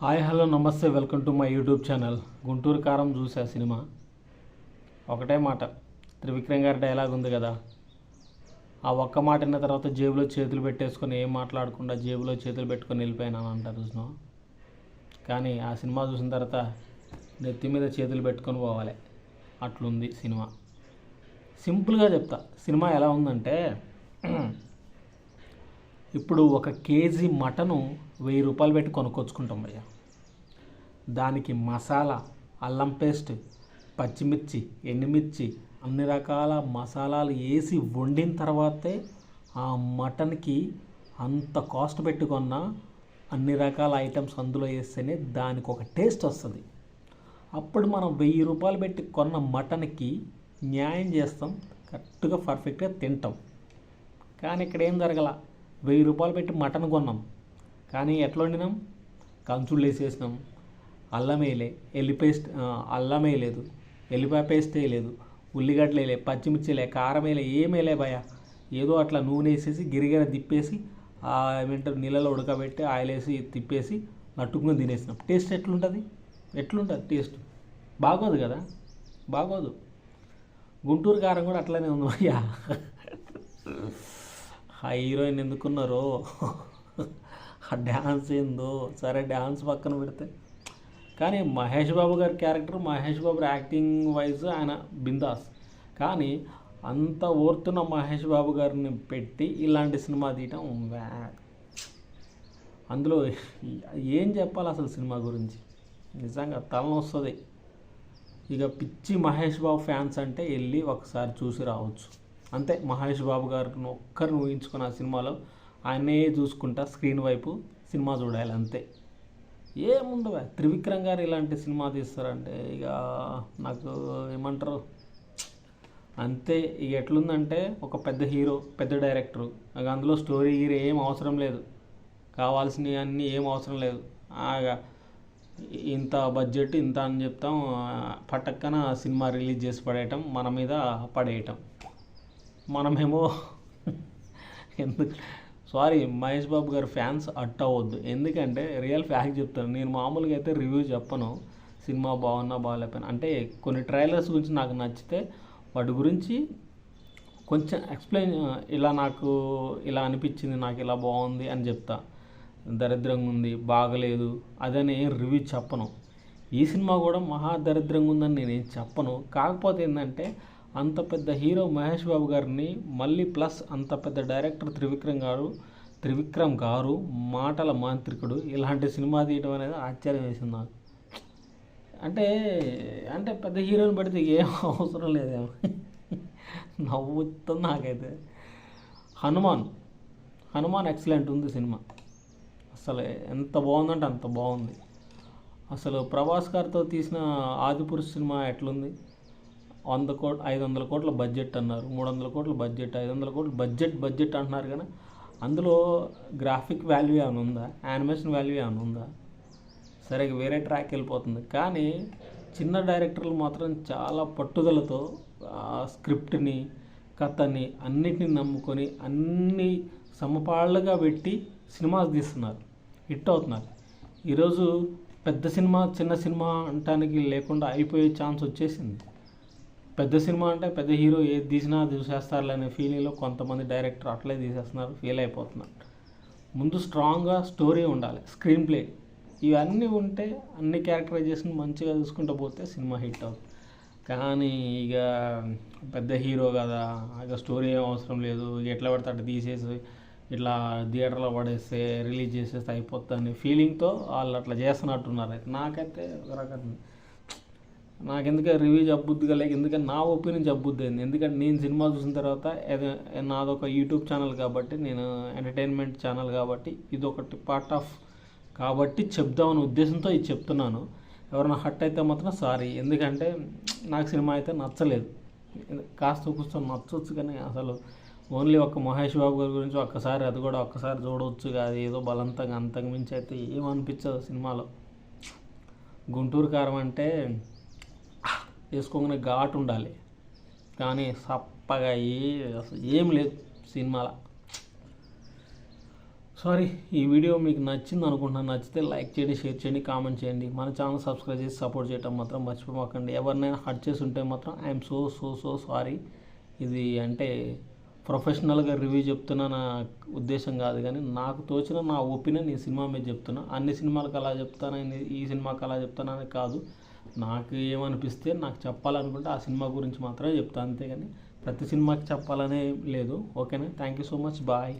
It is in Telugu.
హాయ్ హలో నమస్తే welcome to my YouTube channel Guntur Kaaram చూసా సినిమా. ఒకటే మాట త్రివిక్రమ్ గారి డైలాగ్ ఉంది కదా. ఆ ఒక్క మాట విన్న తర్వాత జేబులో చేతులు పెట్టేసుకొని ఏం మాట్లాడకుండా జేబులో చేతులు పెట్టుకొని వెళ్ళిపోయాను అంటారు చూసిన కానీ ఆ సినిమా చూసిన తర్వాత నెత్తి మీద చేతులు పెట్టుకొని పోవాలి. అట్లుంది సినిమా. సింపుల్గా చెప్తా సినిమా ఎలా ఉందంటే ఇప్పుడు ఒక కేజీ మటను వెయ్యి రూపాయలు పెట్టి కొనుక్కొచ్చుకుంటాం భయ్య. దానికి మసాలా అల్లం పేస్ట్ పచ్చిమిర్చి ఎండుమిర్చి అన్ని రకాల మసాలాలు వేసి వండిన తర్వాతే ఆ మటన్కి అంత కాస్ట్ పెట్టుకున్న అన్ని రకాల ఐటమ్స్ అందులో వేస్తేనే దానికి ఒక టేస్ట్ వస్తుంది. అప్పుడు మనం వెయ్యి రూపాయలు పెట్టి కొన్న మటన్కి న్యాయం చేస్తాం కరెక్ట్గా పర్ఫెక్ట్గా తింటాం. కానీ ఇక్కడ ఏం జరగల వెయ్యి రూపాయలు పెట్టి మటన్ కొన్నాం. కానీ ఎట్లా వండినాం? కంచుళ్ళు వేసేసినాం. అల్లం వేయలే. ఎల్లి పేస్ట్ అల్లం వేయలేదు. ఎల్లిపాయ పేస్ట్ వేయలేదు. ఉల్లిగడ్డలు వేయలే. పచ్చిమిర్చి వేయలే. కారం వేయలే. ఏం వేయలే భయ ఏదో అట్లా నూనె వేసేసి గిరిగిర తిప్పేసి ఆ ఏమంటారు నీళ్ళలో ఉడకబెట్టి ఆయిల్ వేసి తిప్పేసి నట్టుకుని తినేసినాం. టేస్ట్ ఎట్లుంటుంది? ఎట్లుంటుంది టేస్ట్? బాగోదు కదా? బాగోదు. గుంటూరు కారం కూడా అట్లనే ఉంది భయ్యా. ఆ హీరోయిన్ ఎందుకున్నారో? ఆ డ్యాన్స్ ఏందో? సరే డ్యాన్స్ పక్కన పెడితే. కానీ మహేష్ బాబు గారి character Mahesh Babu acting wise ఆయన బిందాస్. కానీ అంత ఓర్తున్న మహేష్ బాబు గారిని పెట్టి ఇలాంటి సినిమా తీయటం వ్యా. అందులో ఏం చెప్పాలి అసలు సినిమా గురించి? నిజంగా తలనొస్తుంది. ఇక పిచ్చి మహేష్ బాబు ఫ్యాన్స్ అంటే వెళ్ళి ఒకసారి చూసి రావచ్చు. అంతే మహేష్ బాబు గారిని ఒక్కరిని ఊహించుకుని ఆ సినిమాలో ఆయనే చూసుకుంటా స్క్రీన్ వైపు సినిమా చూడాలి అంతే. ఏముండవా త్రివిక్రమ్ గారు ఇలాంటి సినిమా తీస్తారంటే ఇక నాకు ఏమంటారు? అంతే ఇక ఎట్లుందంటే ఒక పెద్ద హీరో పెద్ద డైరెక్టరు ఇక అందులో స్టోరీ హీరో ఏం అవసరం లేదు. కావాల్సినవి అన్నీ ఏం అవసరం లేదు. ఆగా ఇంత బడ్జెట్ ఇంత అని చెప్తాం పటక్కన సినిమా రిలీజ్ చేసి పడేయటం మన మీద పడేయటం. మనమేమో ఎందుకు? సారీ మహేష్ బాబు గారి ఫ్యాన్స్ అట్ అవ్వద్దు. ఎందుకంటే రియల్ ఫ్యాక్ట్ చెప్తాను. నేను మామూలుగా అయితే రివ్యూ చెప్పను. సినిమా బాగున్నా బాగాలేకపోయినా. అంటే కొన్ని ట్రైలర్స్ గురించి నాకు నచ్చితే వాటి గురించి కొంచెం ఎక్స్ప్లెయిన్ ఇలా నాకు ఇలా అనిపించింది నాకు ఇలా బాగుంది అని చెప్తా. దరిద్రంగా ఉంది బాగలేదు అదని ఏం రివ్యూ చెప్పను. ఈ సినిమా కూడా మహా దరిద్రంగా ఉందని నేనేం చెప్పను. కాకపోతే ఏంటంటే అంత పెద్ద హీరో మహేష్ బాబు గారిని మళ్ళీ ప్లస్ అంత పెద్ద డైరెక్టర్ త్రివిక్రమ్ గారు త్రివిక్రమ్ గారు మాటల మాంత్రికుడు ఇలాంటి సినిమా తీయడం అనేది ఆశ్చర్యం వేసింది నాకు. అంటే అంటే పెద్ద హీరోని పెడితే ఏం అవసరం లేదేమో. నవ్వుతుంది నాకైతే. హనుమాన్. హనుమాన్ ఎక్సలెంట్ ఉంది సినిమా. అసలు ఎంత బాగుందంటే అంత బాగుంది. అసలు ప్రభాస్ గారితో తీసిన ఆదిపురుష్ సినిమా ఎట్లుంది? వంద కోట్ ఐదు వందల కోట్ల బడ్జెట్ అన్నారు. మూడు వందల కోట్ల బడ్జెట్ ఐదు వందల కోట్ల బడ్జెట్ బడ్జెట్ అంటున్నారు కానీ అందులో గ్రాఫిక్ వాల్యూ ఏమైనా ఉందా? యానిమేషన్ వాల్యూ ఏమైనా ఉందా? సరే వేరే ట్రాక్ వెళ్ళిపోతుంది. కానీ చిన్న డైరెక్టర్లు మాత్రం చాలా పట్టుదలతో స్క్రిప్ట్ని కథని అన్నిటిని నమ్ముకొని అన్ని సమపాళ్ళుగా పెట్టి సినిమాలు తీస్తున్నారు. హిట్ అవుతున్నారు. ఈరోజు పెద్ద సినిమా చిన్న సినిమా అంటానికి లేకుండా అయిపోయే ఛాన్స్ వచ్చేసింది. పెద్ద సినిమా అంటే పెద్ద హీరో ఏది తీసినా చూసేస్తారులే అనే ఫీలింగ్లో కొంతమంది డైరెక్టర్ అట్లే తీసేస్తున్నారు ఫీల్ అయిపోతున్నారు. ముందు స్ట్రాంగ్గా స్టోరీ ఉండాలి స్క్రీన్ ప్లే ఇవన్నీ ఉంటే అన్ని క్యారెక్టరైజేషన్ మంచిగా చూసుకుంటూ పోతే సినిమా హిట్ అవుతుంది. కానీ ఇక పెద్ద హీరో కదా ఇక స్టోరీ ఏం అవసరం లేదు ఎట్లా పడితే అట్లా తీసేసి ఇట్లా థియేటర్లో పడేస్తే రిలీజ్ చేసేస్తే అయిపోతుంది ఫీలింగ్తో వాళ్ళు అట్లా చేస్తున్నట్టున్నారు. అయితే నాకైతే ఒక రకంగా నాకు ఎందుకంటే రివ్యూ చెప్పబుద్దిగా లేక ఎందుకంటే నా ఒపీనియన్ చెప్పబుద్ది అయింది ఎందుకంటే నేను సినిమా చూసిన తర్వాత ఏదో నాదొక యూట్యూబ్ ఛానల్ కాబట్టి నేను ఎంటర్టైన్మెంట్ ఛానల్ కాబట్టి ఇది ఒకటి పార్ట్ ఆఫ్ కాబట్టి చెప్దామనే ఉద్దేశంతో ఇది చెప్తున్నాను. ఎవరైనా హట్ అయితే మాత్రం సారీ ఎందుకంటే నాకు సినిమా అయితే నచ్చలేదు. కాస్త కూర్చొని నచ్చవచ్చు కానీ అసలు ఓన్లీ ఒక మహేష్ బాబు గారి గురించి ఒక్కసారి అది కూడా ఒక్కసారి చూడవచ్చు కాదు. ఏదో బలంతంగా అంతకు మించి అయితే ఏమనిపించదు సినిమాలో. గుంటూరు కారం అంటే తీసుకోగానే ఘాటు ఉండాలి కానీ సప్పగా ఏ అసలు ఏం లేదు సినిమాలో. సారీ ఈ వీడియో మీకు నచ్చింది అనుకుంటున్నాను నచ్చితే లైక్ చేయండి షేర్ చేయండి కామెంట్ చేయండి. మన ఛానల్ సబ్స్క్రైబ్ చేసి సపోర్ట్ చేయడం మాత్రం మర్చిపోమాకండి. ఎవరినైనా హర్ట్ చేసి ఉంటే మాత్రం I'm so so so sorry ఇది అంటే ప్రొఫెషనల్గా రివ్యూ చెప్తున్నా నా ఉద్దేశం కాదు కానీ నాకు తోచిన నా ఒపీనియన్ ఈ సినిమా మీద చెప్తున్నా. అన్ని సినిమాలకు అలా చెప్తానని ఈ సినిమాకి అలా చెప్తానని కాదు. నాకు ఏమనిపిస్తే నాకు చెప్పాలనుకుంటే ఆ సినిమా గురించి మాత్రమే చెప్తాను అంతేగాని ప్రతి సినిమాకి చెప్పాలనే లేదు. ఓకేనా? Thank you so much bye